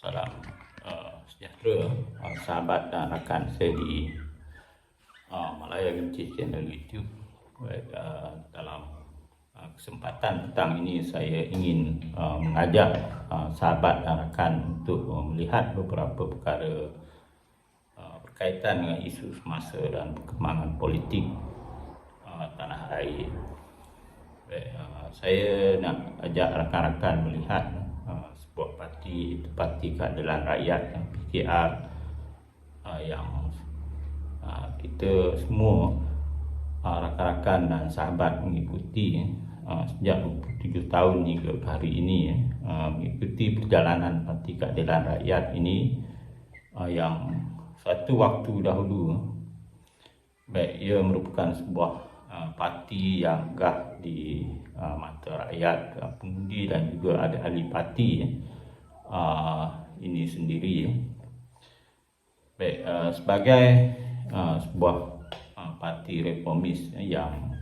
salam uh, sejahtera uh, sahabat dan rakan saya di uh, Malaya Gencis channel YouTube. Baik, uh, dalam uh, kesempatan petang ini saya ingin uh, mengajak uh, sahabat dan rakan untuk uh, melihat beberapa perkara uh, berkaitan dengan isu semasa dan perkembangan politik uh, tanah air. Baik, uh, saya nak ajak rakan-rakan melihat itu Parti Keadilan Rakyat yang PKR uh, yang uh, kita semua uh, rakan-rakan dan sahabat mengikuti uh, sejak 27 tahun hingga hari ini uh, mengikuti perjalanan Parti Keadilan Rakyat ini uh, yang satu waktu dahulu baik ia merupakan sebuah parti yang gah di uh, mata rakyat pengundi dan juga ada ahli parti uh, ini sendiri. Baik uh, sebagai uh, sebuah uh, parti reformis yang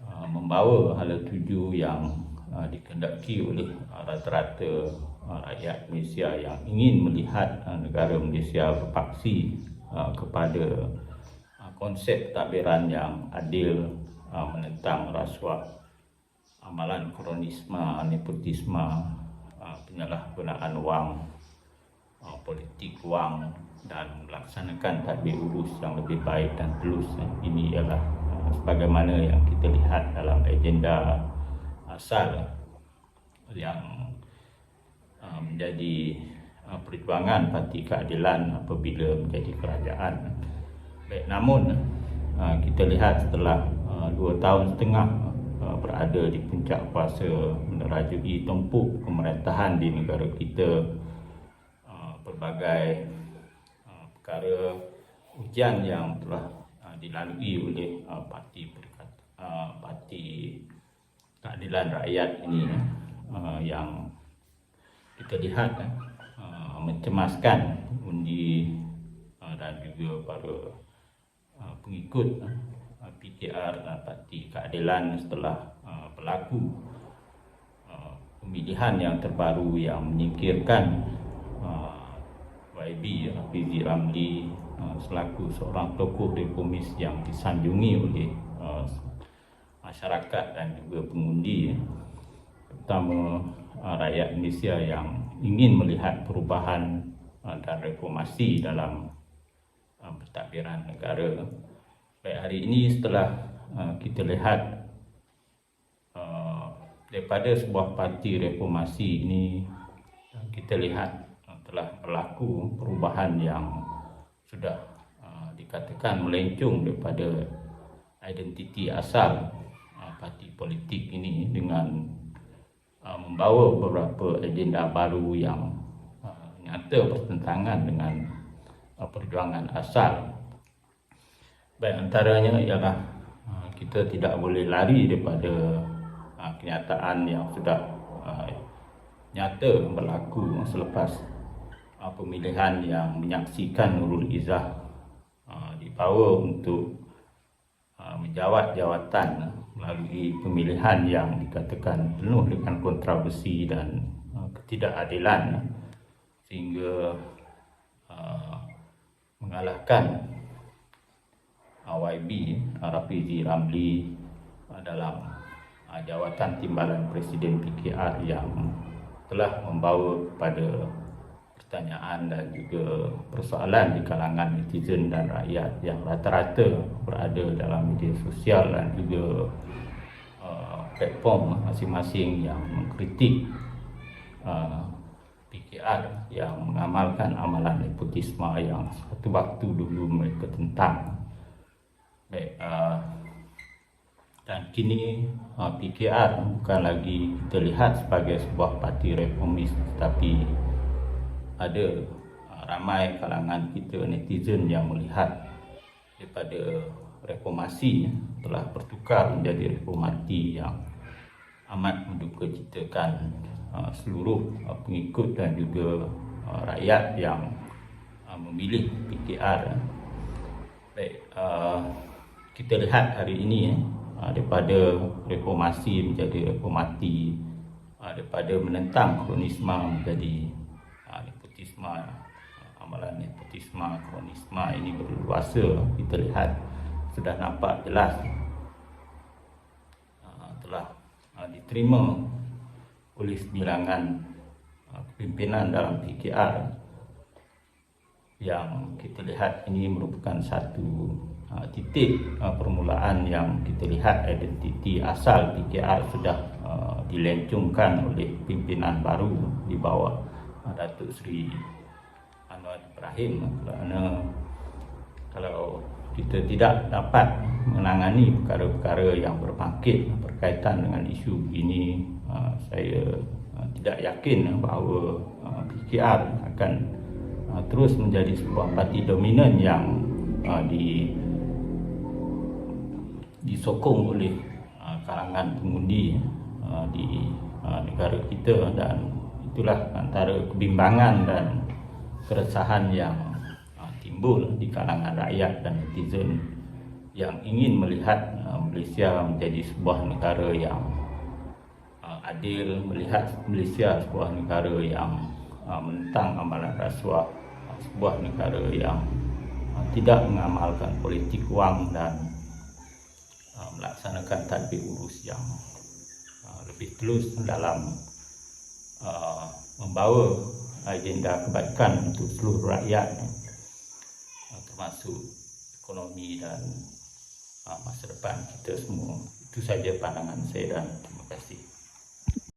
uh, membawa hala tuju yang uh, dikendaki oleh uh, rata-rata uh, rakyat Malaysia yang ingin melihat uh, negara Malaysia berpaksi uh, kepada uh, konsep takbiran yang adil uh, menentang rasuah amalan kronisme, nepotisme, uh, penyalahgunaan wang, uh, politik wang dan melaksanakan tadbir urus yang lebih baik dan tulus. Ini ialah uh, sebagaimana yang kita lihat dalam agenda asal yang uh, menjadi uh, perjuangan parti keadilan apabila menjadi kerajaan. Baik, namun uh, kita lihat setelah uh, dua tahun setengah uh, berada di puncak kuasa menerajui tumpuk pemerintahan di negara kita uh, pelbagai uh, perkara ujian yang telah uh, dilalui oleh uh, parti uh, parti keadilan rakyat ini uh, yang kita lihat uh, mencemaskan undi uh, dan juga para uh, pengikut uh, PKR uh, Parti Keadilan setelah uh, berlaku uh, pemilihan yang terbaru yang menyingkirkan uh, YB Rafizi Ramli uh, selaku seorang tokoh reformis yang disanjungi oleh uh, masyarakat dan juga pengundi terutama uh, rakyat Malaysia yang ingin melihat perubahan uh, dan reformasi dalam uh, pentadbiran negara. Baik hari ini setelah uh, kita lihat uh, daripada sebuah parti reformasi ini uh, kita lihat uh, telah berlaku perubahan yang sudah uh, dikatakan melencong daripada identiti asal uh, parti politik ini dengan uh, membawa beberapa agenda baru yang uh, nyata bertentangan dengan uh, perjuangan asal. Baik antaranya ialah uh, kita tidak boleh lari daripada uh, kenyataan yang sudah uh, nyata berlaku selepas pemilihan yang menyaksikan Nurul Izzah dibawa untuk menjawat jawatan melalui pemilihan yang dikatakan penuh dengan kontroversi dan ketidakadilan sehingga mengalahkan YB Rafizi Ramli dalam uh, jawatan timbalan Presiden PKR yang telah membawa kepada pertanyaan dan juga persoalan di kalangan netizen dan rakyat yang rata-rata berada dalam media sosial dan juga uh, platform masing-masing yang mengkritik uh, PKR yang mengamalkan amalan nepotisme yang satu waktu dulu mereka tentang. Baik, uh, dan kini uh, PKR bukan lagi kita lihat sebagai sebuah parti reformis tetapi ada uh, ramai kalangan kita netizen yang melihat daripada reformasi telah bertukar menjadi reformati yang amat menduka citakan uh, seluruh uh, pengikut dan juga uh, rakyat yang uh, memilih PKR. Baik, uh, kita lihat hari ini uh, daripada reformasi menjadi reformati uh, daripada menentang kronisme menjadi nepotisme amalan nepotisme kronisme ini berluasa kita lihat sudah nampak jelas telah diterima oleh sebilangan uh, pimpinan dalam PKR yang kita lihat ini merupakan satu uh, titik uh, permulaan yang kita lihat identiti asal PKR sudah uh, dilencungkan oleh pimpinan baru di bawah Datuk Seri Anwar Ibrahim. Kerana kalau kita tidak dapat menangani perkara-perkara yang berbangkit berkaitan dengan isu ini saya tidak yakin bahawa PKR akan terus menjadi sebuah parti dominan yang di disokong oleh kalangan pengundi di negara kita dan itulah antara kebimbangan dan keresahan yang uh, timbul di kalangan rakyat dan netizen yang ingin melihat uh, Malaysia menjadi sebuah negara yang uh, adil, melihat Malaysia sebuah negara yang uh, menentang amalan rasuah, uh, sebuah negara yang uh, tidak mengamalkan politik wang dan uh, melaksanakan tadbir urus yang uh, lebih tulus dalam uh, membawa agenda kebaikan untuk seluruh rakyat. Termasuk ekonomi dan masa depan kita semua. Itu saja pandangan saya dan terima kasih